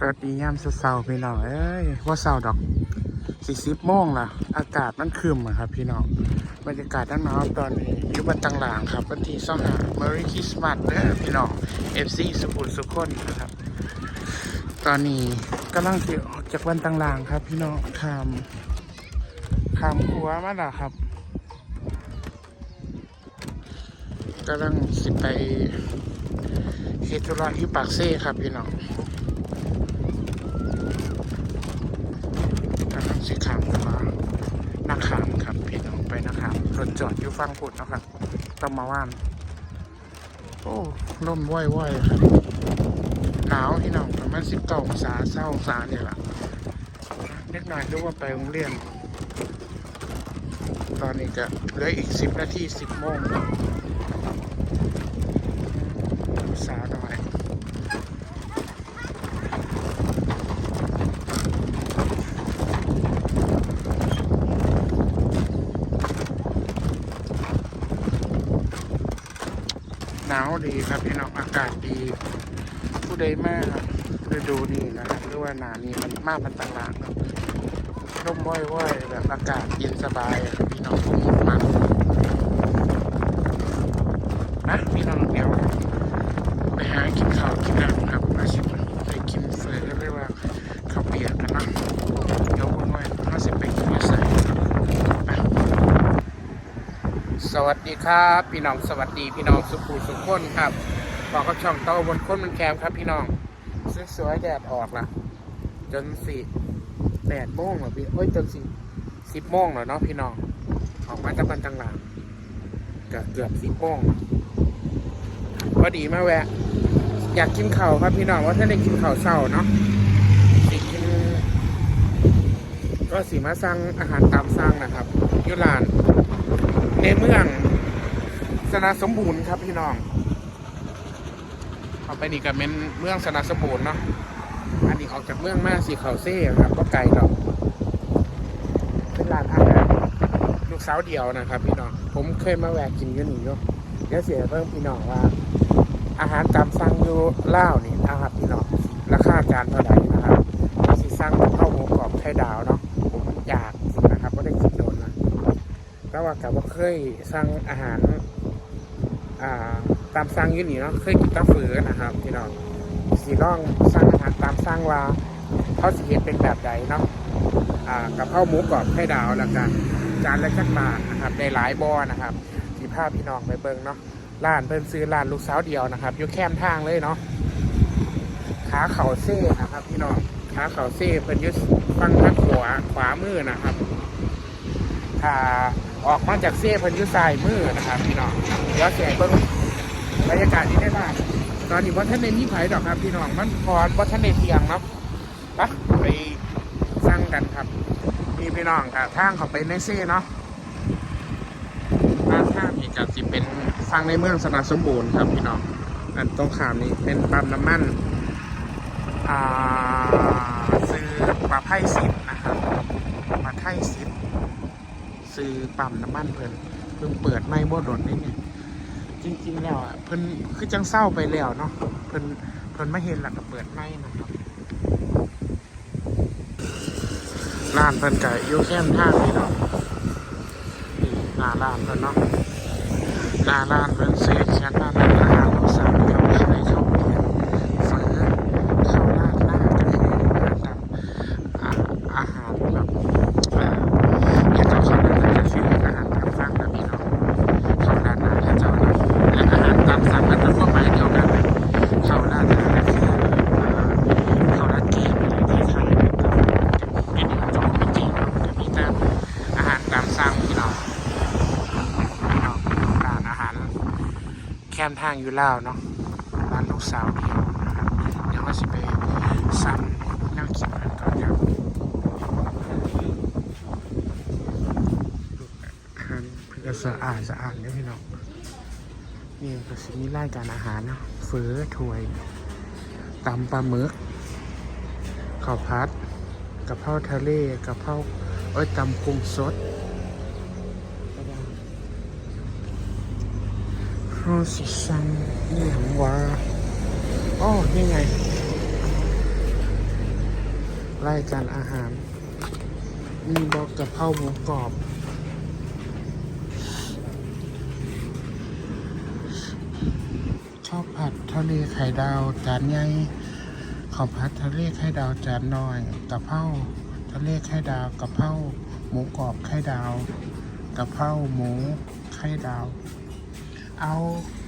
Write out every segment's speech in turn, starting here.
สวัสดียามเช้าพี่น้องเอ้ยว่าเช้าดอกสี่สิบโมงละอากาศมันครึมอะครับพี่น้องบรรยากาศด้านนอกตอนนี้อยู่บันตังหลางครับวันที่สองหา Merry Christmas เด้อพี่น้อง FC สุขุมสุขคนนะครับ ตอนนี้กำลังสิออกจากวันตังหลางครับ พี่น้องข้ามข้ามครัวมาแล้วครับกำลังสิไปเฮดธุระที่ปากเซ่ครับพี่น้อง กำลัง สิขามมานักขามครับพี่น้องไปนักขามรถจอดอยู่ฟังพุดนะครับต้องมาว่าน โอ้ร่มว่อยๆครับหนาวพี่น้องประมาณสิบเก้าองศาเศร้าองศาเนี่ยแหละเล็กน่อยรู้ว่าไปโรงเรียน ตอนนี้ก็เหลืออีกสิบนาทีสิบโมงองศาหน่อย หนาวดีครับพี่น้องอากาศดี ผู้ใดมากฤดูนี้นะครับหรือว่าหนานี้มันมากมันต่างๆครับร่มว่อยๆแบบอากาศเย็นสบายครับพี่น้องมมันนะพี่น้องเดี๋ยวไปหากินข้าวกินน้ำครับอาชิไปกินเฟอเรียกว่าข้าวเปียกกันนะเดี๋ยววันวันถ้าสิไปกินอยู่ใส่ไป สวัสดีครับพี่น้องสวัสดีพี่น้องสุขุสุขคนครับบอกกับช่องโตบนคนมันแคมครับพี่น้องสวยๆแดดออกละจนสี่แปดโมงเหรอพี่เอ้ยจนสี่สิบโมงเหรอเนาะพี่น้อง ออกมาจากบันตังหลังก็เกือบสิบโมงพอดีมาแวะ อยากกินข้าวครับพี่น้องว่าถ้าได้กินข้าวเช้าเนาะสิกินก็สีมาสั่งอาหารตามสั่งนะครับยุลาน ในเมืองสนาสมบูรณ์ครับพี่น้องเอาไปนี่กับเป็นเมืองสนาสมบูรณ์เนาะอันนี้ออกจากเมืองมาสีเขาเซ่ครับก็ไกลดอกเป็นร้านอาหารลูกสาวเดียวนะครับพี่น้องผมเคยมาแวะกินอยู่นี่อยู่เดี๋ยวเสียเพิ่มพี่น้องว่า อาหารตามสั่งอยู่ล่านี่นะครับพี่น้องราคาจานเท่าไหร่นะครับสีสั่งข้าวหมูกรอบไข่ดาวเนาะผมอยากกินนะครับก็ได้กินโดนนะ แต่ ว่ากับว่าเคยสั่งอาหาร อ่า ตามสั่งอยู่นี่เนาะเคยกินตาฝือนะครับพี่น้องสีร่องสั่งอาหารตามสั่งว่าเขาสิเห็นเป็นแบบใดเนาะอ่ากับข้าวหมูกรอบไข่ดาวแล้วกันจานละจักบาทนะครับในหลายบอนะครับที่ภาพพี่น้องไปเบิ่งเนาะร้านเพิ่นซื้อร้านลูกสาวเดียวนะครับอยู่แคมทางเลยเนาะขาเข่าเซ่นะครับ พี่น้องขาเข่าเซ่เพิ่นยึดฟังทางขวาขวามือนะครับถ้า ออกมาจากเซ่เพันยุสายมือนะครับพี่น้องเดี๋ยวแสงเบิ้งบรรยากาศที่ได้บ้างตอนนี้ว่าท่านนมีไผ่ดอกครับพี่น้องมันพอว่าท่านในเทียงเนาะไปไปสร้างกันครับนี่พี่น้องครับทางเขาไปในเซ่เนาะทางข้ามนี่จะสิเป็นฟังในเมืองสนาสมบูรณ์ครับพี่น้องอันตรงขามนี้เป็นปั๊มน้ำมันอ่าซื้อปลาไพ่สิบนะครับปลาไพ่สิบ ซื้อปั๊มน้ำมันเพิ่นเพิ่งเปิดไม่บ่ดนนี่เนี่ยจริง ๆ แล้วอะเพิ่นคือจังเศร้าไปแล้วเนาะเพิ่นเพิ่นไม่เห็นหลักก็เปิดไม่นะครับร้านเพิ่นก็อยู่แค่ทางนี่เนาะนี่หน้าร้านเพิ่นเนาะหน้าร้านเพิ่นเสียแค่ร้นอารของสามเขาขายข้าวเปียกเฝอข้าวราดหน้ากาแฟอาหารตามอ่าอาหารแบบอ่า เดี๋ยวเจ้าเขาเดินจะซื้ออาหารตามสั่งนะพี่น้องเขาด้านหน้าให้เจ้านะและอาหารตามสั่งมันจะความหมายเดียวกันเลยเขาด้านหน้าก็คืออ่าเขาด้านเกมอะไรที่ไทยนะครับเป็นอาจจะไม่จริงเนาะแต่มีแต่อาหารตามสั่งพี่น้องพี่น้องร้านอาหารแคมทางอยู่แล้วเนาะร้านลูกสาวพี่น้องนะครับเดี๋ยวว่าสิไปสั่งนั่งกินกันก่อนครับอาหารเพื่อสะอาดสะอาดเนี่ยพี่น้องนี่ก็สิมีรายการอาหารเนาะเฟือถ้วยตำปลาหมึกข้าวพัดกะเพราทะเลกะเพราเอ้ยตำกุ้งสด ข้าสิซังนี่หยังวะอ๋อนี่ไง รายการอาหาร มีบอกกะเพราหมูกรอบ ข้าวผัดทะเลไข่ดาวจานใหญ่ข้าวผัดทะเลไข่ดาวจานน้อยกะเพราทะเลไข่ดาวกะเพราหมูกรอบไข่ดาวกะเพราหมูไข่ดาว เอา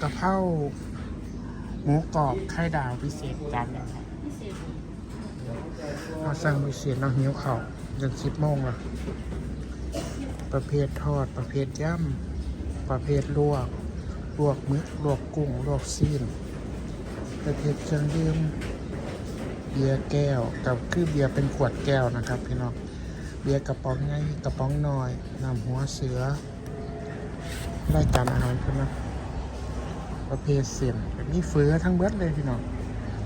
กะเพราหมูกรอบไข่ดาวพิเศษจานหนึงครับเอาสั่งพิเศษเนาหิวเข้าวจนสิบโมงละประเภททอดประเภทย่ำประเภทลวก ลวกมึกลวกกุ้งลวกซีนประเภทเครื่องดื่มเบียร์แก้วกับคือเบียร์เป็นขวดแก้วนะครับพี่น้องเบียร์กระป๋องใหญ่กระป๋องน้อยนำหัวเสือรายการอาหารพิ่นนะ ประเภทเสียนมีเฟือทั้งเบิดเลยพี่น้อง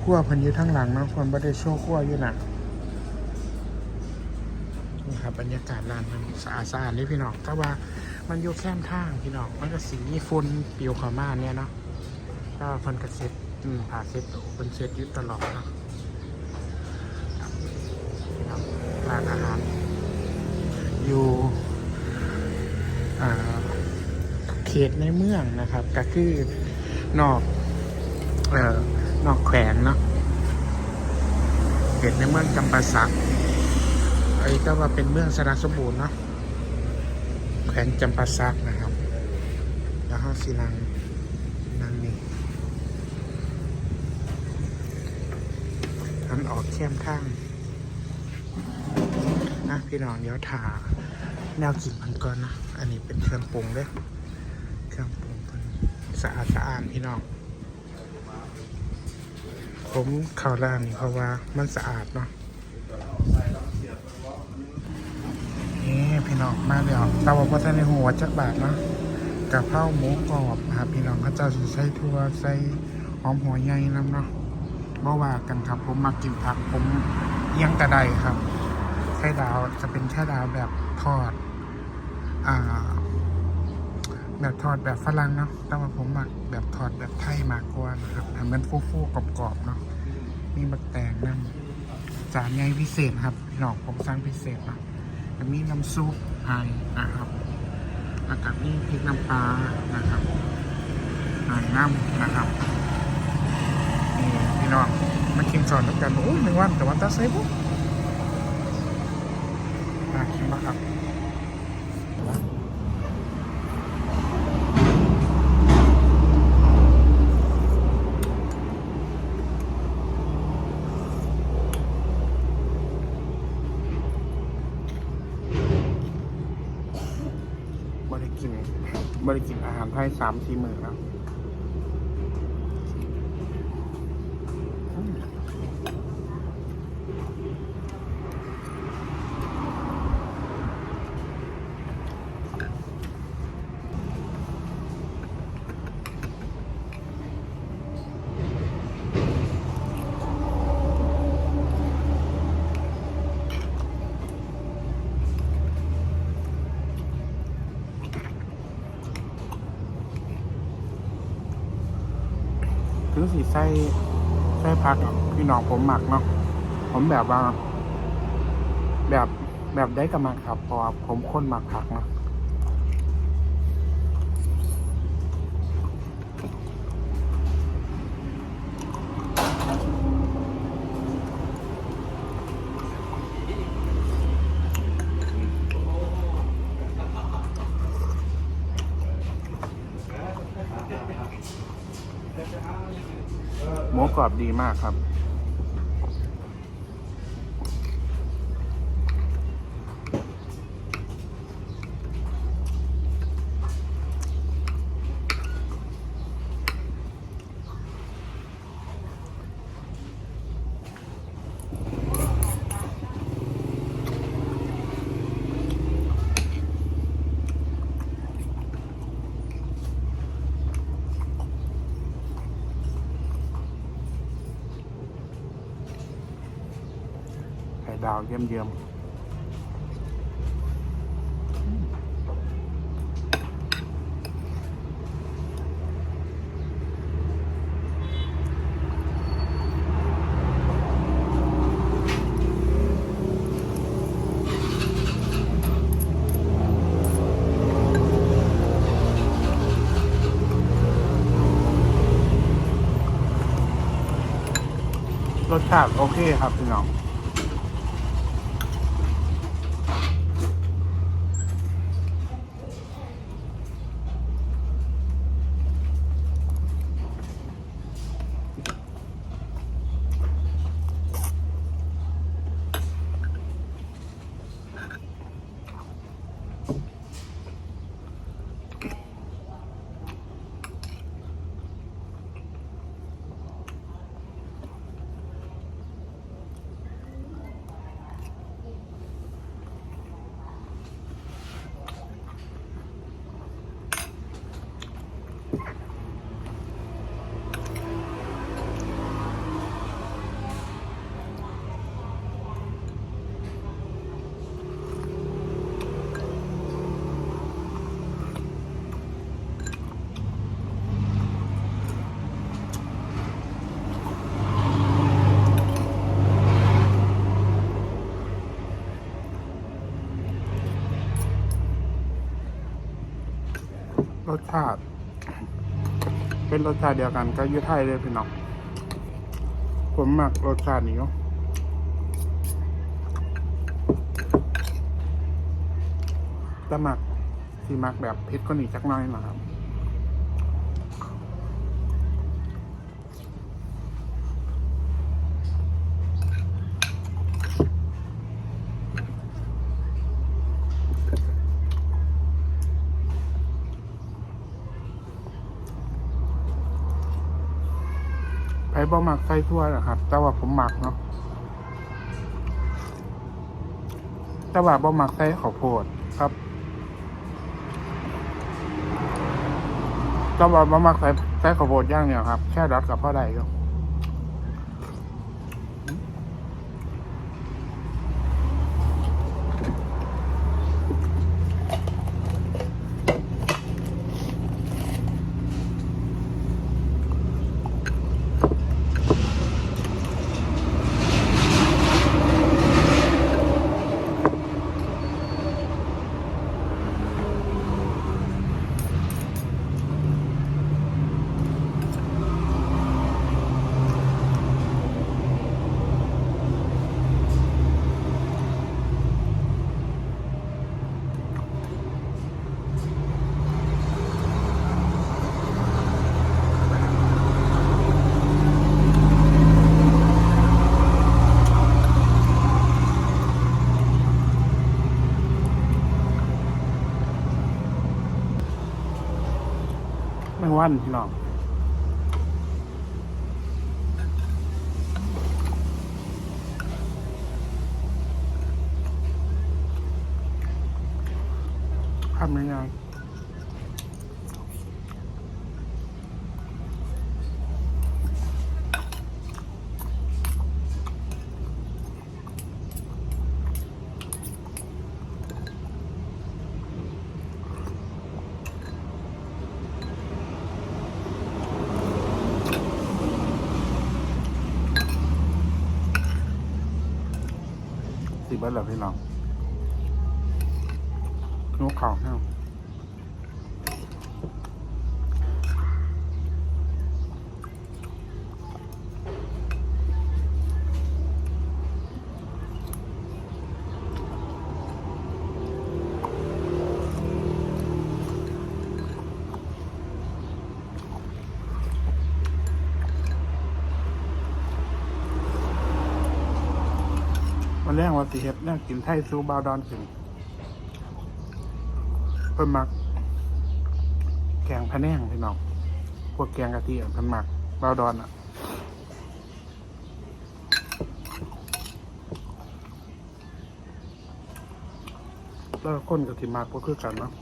ขั้วพันอยู่ทั้งหลังเนาะคนบ่ได้โชว์ขั้วอยู่น่ะนี่ครับบรรยากาศร้านมันสะอาดสะอาดนี่พี่น้องถ้าว่ามันอยู่แค่ทางพี่น้องมันก็สีฝุ่นปิวขามาเนี่ยเนาะก็เพิ่นก็เซ็ตผ่าเซ็ตเพิ่นเซ็ตอยู่ตลอดเนาะครับพี่น้องร้านอาหารอยู่อ่าเขตในเมืองนะครับก็คือ นอก เอ่อนอกแขวงเนาะเขตในเมืองจำปาสักไอ้ก็ว่าเป็นเมืองสระสมบูรณ์เนาะแขวงจำปาซักนะครับ แล้วห้าสินังนังนี่ทันออกเข้มทางนะพี่น้องเดี๋ยวถาแนวกินมันก่อนนะ อันนี้เป็นเครื่องปรุงเด้อเครื่องปรุงเพิ่นสะอาดสะอาดพี่น้อง ผมเข้าร้านนี่เพราะว่ามันสะอาดเนาะนี่พี่น้องมาแล้วเราบอกว่าในหัวจักบาทเนาะกะเพราหมูกรอบครับพี่น้องเขาจ้าสิใส่ทั่วใส่หอมหัวใหญ่น้ำเนาะบ่ว่ากันครับ ผมมากินผักผมเอียงกระไดครับไข่ดาวจะเป็นไข่ดาวแบบทอด อ่า แบบทอดแบบฝรั่งเนาะแต่ว่าผมมักแบบทอดแบบไทยมากกว่านะครับทำมันฟูๆกรอบๆเนาะมีบักแตงน้ำจานใหญ่พิเศษครับพี่น้องผมสั่งพิเศษเนาะจะมีน้ำซุปไห้นะครับแล้วก็มีพริกน้ำปลานะครับไห้น้ำนะครับนี่พี่น้องมากินสอนด้วกันโอ้ยหนึ่งวันแต่วันตาใส่ปุ๊บน่ากินมากครับริกินบ ริกินอาหารไทยสามสี่หมื่นแล้ว สีไส้ไส้พักพี่น้องผมหมักเนาะผมแบบว่า แบบแบบได้กับมักครับเพราะผมคนหมักผักเนาะ หมู กรอบดีมากครับาวเยี่ยมเยี่ยมรสชาติโอเคครับพี่น้อง รสชาติ เป็นรสชาติเดียวกันก็ยืดไทยเลยพี่น้องผมมักรสชาตินี้เนาะแต่มักที่มักแบบเผ็ดก็หนีจักหน้อยนะครับ ผ่บ่หมักใส่ทั่วนะครับ แต่ว่าผมหมักเนาะแต่ว่าบ่หมักใส่ข้าวโพดครับแต่ว่าบ่หมักใส่ใส่ข้าวโพดอย่างเดียวครับ แค่รัดกับพ่อใดก็ไม่วันพี่น้องทำยังไง เบิร์ดเหรอพี่น้องนุกเข่าแห้ววันแรกว่า สิเฮ็ดเนี่ยกินไทยซูบาวดอนกินเพิ่นมัก แกงพะแนงพี่น้องพวกแกงกะทิอะเพิ่นมักบาวดอนอะแล้วคนกะทิมากก็คือกันเนาะ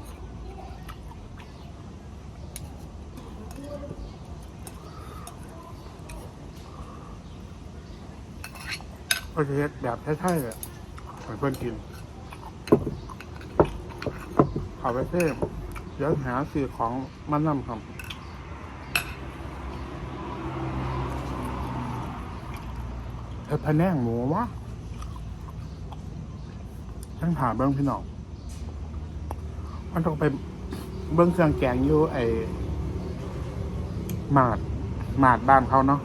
ก็จะเฮ็ดแบบไทยๆเลย ให้เพิ่อนกินขาไปเทพเดี๋ยวหาสื่อของมันนำครับเอ็ดพะแนงหมูวะช่างถามเบิ้งพี่น้องมันต้องไปเบิ้งเครื่องแกงอยู่ไอหมาดหมาดบ้านเขาเนาะ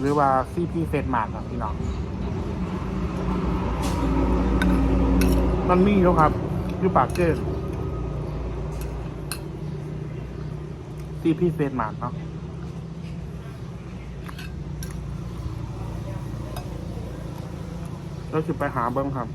หรือว่าซีพีเฟสมาร์ครับพี่น้อง มันมีแล้วครับอยู่ปากเกตที่พี่เฟซมาเนาะเราจะไปหาเบิ้งครับ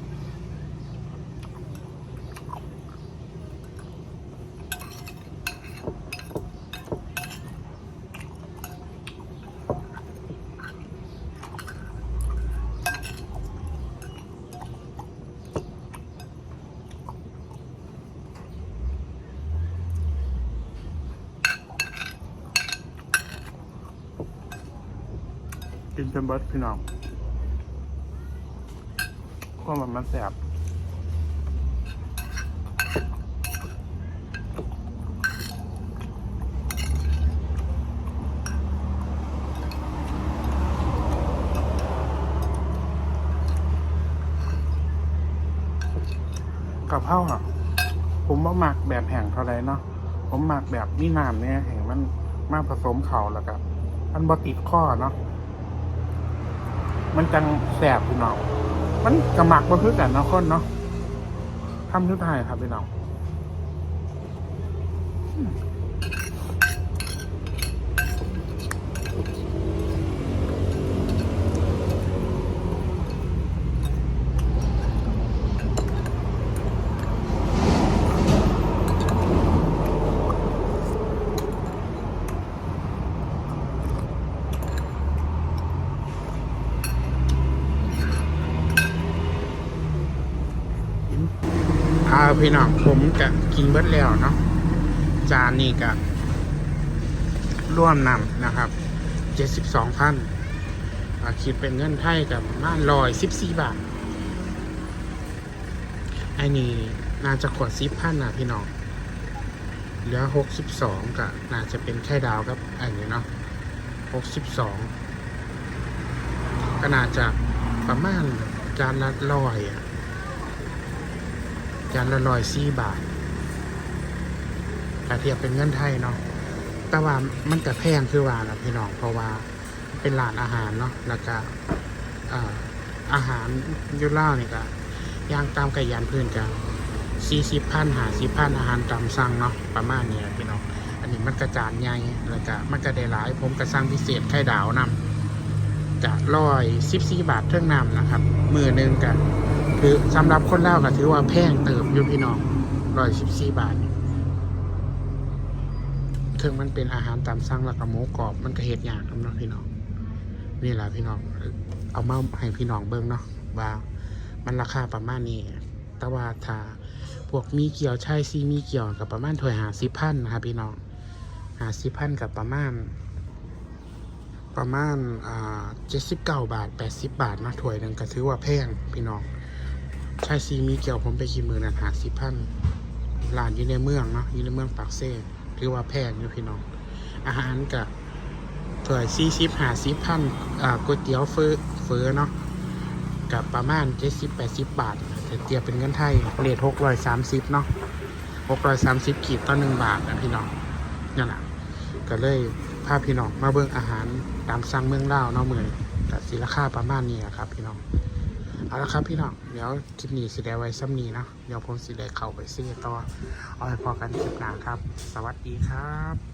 เบิดพี่น้องก็มันมันแสบกับข้าวอะ ผมว่าหมักแบบแห้งเท่าไรเนาะผมหมักแบบมีน้ำเนี่ยแห้งมันมาผสมเข่าแล้วกับมันบติดข้อเนาะ มันจังแสบพี่น้องมันกระหมักมาคือกันเนาะคนเนาะทำทุกทายครับพี่น้อง พี่น้องผมจะกินเบิดแล้วเนาะจานนี้ก็ร่วมนำนะครับเจ็ดสิบสองพันคิดเป็นเงินไทยกับม่านลอยสิบสี่บาทไอ้นี่น่าจะขวดสิบพันนะพี่น้องเหลือหกสิบสองก็น่าจะเป็นไข่ดาวครับอันนี้เนาะหกสิบสองก็น่าจะประมาณจานละร้อยอะ จานละร้อยสี่บาทถ้าเทียบเป็นเงินไทยเนาะ แต่ว่ามันก็แพงคือว่านะพี่น้อง เพราะว่าเป็นร้านอาหารเนาะ แล้วก็อ่าอาหารยุล่าวนี่ก็ย่างตามไก่ยานพื้นกันสี่สิบพันหาสิบพันอาหารตามสั่งเนาะ ประมาณนี้พี่น้อง อันนี้มันกระจานใหญ่แล้วก็มันก็ได้หลาย ผมก็สั่งพิเศษไข่ดาวนำจะร้อยสิบสี่บาทเท่งนำนะครับ มือหนึ่งกัน คือสำหรับคนเล่าก็ถือว่าแพงเติบอยู่พี่น้องร้อยสิบสี่บาทถึงมันเป็นอาหารตามสั่งแล้วก็หมูกรอบมันก็เฮ็ดยากนำเนาะพี่น้อง นี่แหละพี่น้อง เอามาให้พี่น้องเบิ่งเนาะว่ามันราคาประมาณนี้แต่ว่าถ้าพวกมีเกี่ยวใช่ซีมีเกี่ยวกับประมาณถ้วยหาสิพันนะครับพี่น้องหาสิพันกับประมาณ ประมาณเจ็ดสิบเก้าบาทแปดสิบบาทนะถ้วยหนึ่งก็ถือว่าแพงพี่น้อง ใช่ซีมีเกี่ยวผมไปกินมือนั่นหาสิพันร้านอยู่ในเมืองเนาะอยู่ในเมืองปากเซ่ถือว่าแพงอยู่พี่น้อง อาหารกับถ้วยสี่สิบหาสิบพันอ่าก๋วยเตี๋ยวเฟอเฟอเนาะกับประมาณเจ็ดสิบแปดสิบบาทแต่เตียบเป็นเงินไทยเรทหกร้อยสามสิบเนาะหกร้อยสามสิบขีดต่อหนึ่งบาทนะพี่น้องนั่นแหละก็เลยพาพี่น้องมาเบิ่งอาหารตามสั่งเมืองเล่าเนาะเมืองกับสีราคาประมาณนี้ครับพี่น้อง เอาละครับพี่น้อง เดี๋ยวคลิปนี้สิได้ไว้ซ้ำนี้นะ เดี๋ยวผมสิได้เข้าไปซื้อต่อ เอาไปพอกันคลิปหน้าครับ สวัสดีครับ